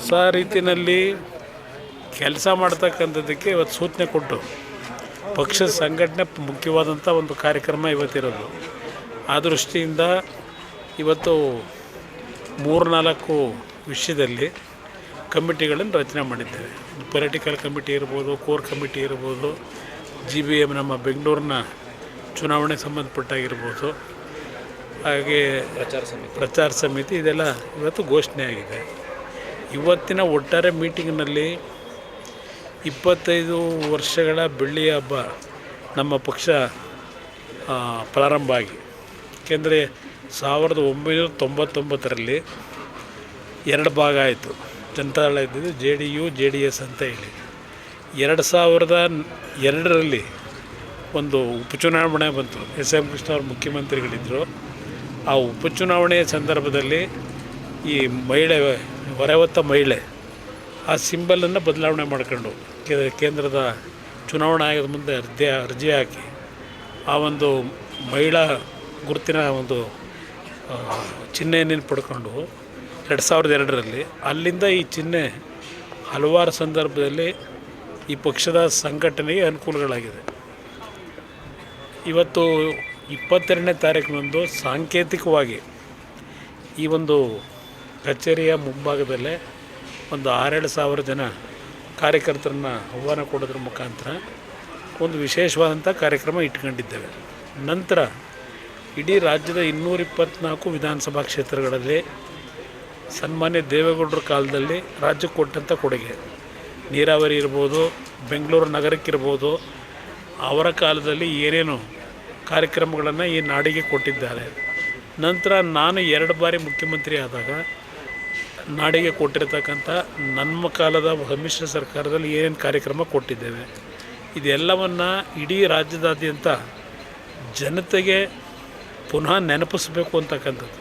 ಹೊಸ ರೀತಿಯಲ್ಲಿ ಕೆಲಸ ಮಾಡ್ತಕ್ಕಂಥದ್ದಕ್ಕೆ ಇವತ್ತು ಸೂಚನೆ ಕೊಟ್ಟು ಪಕ್ಷದ ಸಂಘಟನೆ ಮುಖ್ಯವಾದಂಥ ಒಂದು ಕಾರ್ಯಕ್ರಮ ಇವತ್ತಿರೋದು. ಆ ದೃಷ್ಟಿಯಿಂದ ಇವತ್ತು ಮೂರು ನಾಲ್ಕು ವಿಷಯದಲ್ಲಿ ಕಮಿಟಿಗಳನ್ನು ರಚನೆ ಮಾಡಿದ್ದೇವೆ. ಪೊಲಿಟಿಕಲ್ ಕಮಿಟಿ ಇರ್ಬೋದು ಕೋರ್ ಕಮಿಟಿ ಇರ್ಬೋದು ಜಿ ಬಿ ಎಂ ನಮ್ಮ ಬೆಂಗಳೂರಿನ ಚುನಾವಣೆ ಸಂಬಂಧಪಟ್ಟಾಗಿರ್ಬೋದು ಹಾಗೆ ಪ್ರಚಾರ ಸಮಿತಿ. ಪ್ರಚಾರ ಸಮಿತಿ ಇದೆಲ್ಲ ಇವತ್ತು ಘೋಷಣೆ ಆಗಿದೆ ಇವತ್ತಿನ ಒಟ್ಟಾರೆ ಮೀಟಿಂಗ್ನಲ್ಲಿ ಇಪ್ಪತ್ತೈದು ವರ್ಷಗಳ ಬೆಳ್ಳಿಯ ಹಬ್ಬ ನಮ್ಮ ಪಕ್ಷ ಪ್ರಾರಂಭ ಆಗಿ. ಏಕೆಂದರೆ ಸಾವಿರದ ಒಂಬೈನೂರ ತೊಂಬತ್ತೊಂಬತ್ತರಲ್ಲಿ ಎರಡು ಭಾಗ ಆಯಿತು. ಜನತಾದಳ ಇದ್ದಿದ್ದು J D U, J D S ಅಂತ ಹೇಳಿ. ಎರಡು ಸಾವಿರದ ಎರಡರಲ್ಲಿ ಒಂದು ಉಪಚುನಾವಣೆ ಬಂತು. ಎಸ್ ಎಂ ಕೃಷ್ಣ ಅವರು ಮುಖ್ಯಮಂತ್ರಿಗಳಿದ್ದರು ಆ ಉಪಚುನಾವಣೆಯ ಸಂದರ್ಭದಲ್ಲಿ ಈ ಮಹಿಳೆ ಹೊರವತ್ತ ಮಹಿಳೆ ಆ ಸಿಂಬಲನ್ನು ಬದಲಾವಣೆ ಮಾಡಿಕೊಂಡು ಕೇಂದ್ರದ ಚುನಾವಣಾ ಆಯೋಗದ ಮುಂದೆ ಅರ್ಜಿ ಅರ್ಜಿ ಹಾಕಿ ಆ ಒಂದು ಮಹಿಳಾ ಗುರುತಿನ ಒಂದು ಚಿಹ್ನೆಯನ್ನು ಪಡ್ಕೊಂಡು ಎರಡು ಸಾವಿರದ ಎರಡರಲ್ಲಿ ಅಲ್ಲಿಂದ ಈ ಚಿಹ್ನೆ ಹಲವಾರು ಸಂದರ್ಭದಲ್ಲಿ ಈ ಪಕ್ಷದ ಸಂಘಟನೆಗೆ ಅನುಕೂಲಗಳಾಗಿದೆ. ಇವತ್ತು ಇಪ್ಪತ್ತೆರಡನೇ ತಾರೀಕಿನಂದು ಸಾಂಕೇತಿಕವಾಗಿ ಈ ಒಂದು ಕಚೇರಿಯ ಮುಂಭಾಗದಲ್ಲೇ ಒಂದು ಆರೇಳು ಸಾವಿರ ಜನ ಕಾರ್ಯಕರ್ತರನ್ನ ಆಹ್ವಾನ ಕೊಡೋದ್ರ ಮುಖಾಂತರ ಒಂದು ವಿಶೇಷವಾದಂಥ ಕಾರ್ಯಕ್ರಮ ಇಟ್ಕೊಂಡಿದ್ದೇವೆ. ನಂತರ ಇಡೀ ರಾಜ್ಯದ ಇನ್ನೂರ ಇಪ್ಪತ್ತ್ನಾಲ್ಕು ವಿಧಾನಸಭಾ ಕ್ಷೇತ್ರಗಳಲ್ಲಿ ಸನ್ಮಾನ್ಯ ದೇವೇಗೌಡರ ಕಾಲದಲ್ಲಿ ರಾಜ್ಯಕ್ಕೆ ಕೊಟ್ಟಂಥ ಕೊಡುಗೆ. ನೀರಾವರಿ ಇರ್ಬೋದು, ಬೆಂಗಳೂರು ನಗರಕ್ಕಿರ್ಬೋದು, ಅವರ ಕಾಲದಲ್ಲಿ ಏನೇನು ಕಾರ್ಯಕ್ರಮಗಳನ್ನು ಈ ನಾಡಿಗೆ ಕೊಟ್ಟಿದ್ದಾರೆ. ನಂತರ ನಾನು ಎರಡು ಬಾರಿ ಮುಖ್ಯಮಂತ್ರಿ ಆದಾಗ ನಾಡಿಗೆ ಕೊಟ್ಟಿರತಕ್ಕಂಥ ನಮ್ಮ ಕಾಲದ ಸಮ್ಮಿಶ್ರ ಸರ್ಕಾರದಲ್ಲಿ ಏನೇನು ಕಾರ್ಯಕ್ರಮ ಕೊಟ್ಟಿದ್ದೇವೆ, ಇದೆಲ್ಲವನ್ನು ಇಡೀ ರಾಜ್ಯದಾದ್ಯಂತ ಜನತೆಗೆ ಪುನಃ ನೆನಪಿಸಬೇಕು ಅಂತಕ್ಕಂಥದ್ದು.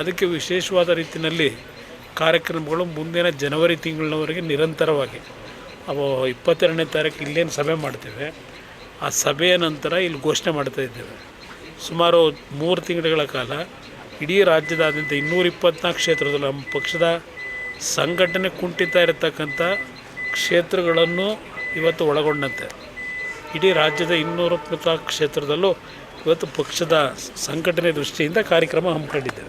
ಅದಕ್ಕೆ ವಿಶೇಷವಾದ ರೀತಿಯಲ್ಲಿ ಕಾರ್ಯಕ್ರಮಗಳು ಮುಂದಿನ ಜನವರಿ ತಿಂಗಳಿನವರೆಗೆ ನಿರಂತರವಾಗಿ. ಅವು ಇಪ್ಪತ್ತೆರಡನೇ ತಾರೀಕು ಇಲ್ಲೇನು ಸಭೆ ಮಾಡ್ತೇವೆ. ಆ ಸಭೆಯ ನಂತರ ಇಲ್ಲಿ ಘೋಷಣೆ ಮಾಡ್ತಾ ಇದ್ದೇವೆ. ಸುಮಾರು ಮೂರು ತಿಂಗಳ ಕಾಲ ಇಡೀ ರಾಜ್ಯದಾದ್ಯಂತ ಇನ್ನೂರ ಇಪ್ಪತ್ನಾಲ್ಕು ಕ್ಷೇತ್ರದಲ್ಲಿ ನಮ್ಮ ಪಕ್ಷದ ಸಂಘಟನೆ ಕುಂಠಿತ ಇರತಕ್ಕಂಥ ಕ್ಷೇತ್ರಗಳನ್ನು ಇವತ್ತು ಒಳಗೊಂಡಂತೆ. ಇಡೀ ರಾಜ್ಯದ ಇನ್ನೂರ ಇಪ್ಪತ್ನಾಲ್ಕು ಕ್ಷೇತ್ರದಲ್ಲೂ ಇವತ್ತು ಪಕ್ಷದ ಸಂಘಟನೆ ದೃಷ್ಟಿಯಿಂದ ಕಾರ್ಯಕ್ರಮ ಹಮ್ಮಿಕೊಂಡಿದ್ದೇವೆ